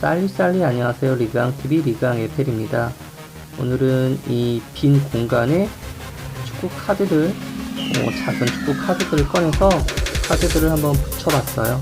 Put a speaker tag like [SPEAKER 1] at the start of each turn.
[SPEAKER 1] 쌀리쌀리 안녕하세요. 리그왕TV 리그왕 에펠입니다. 오늘은 이 빈 공간에 축구 카드들 어, 뭐 작은 축구 카드들을 꺼내서 카드들을 한번 붙여봤어요.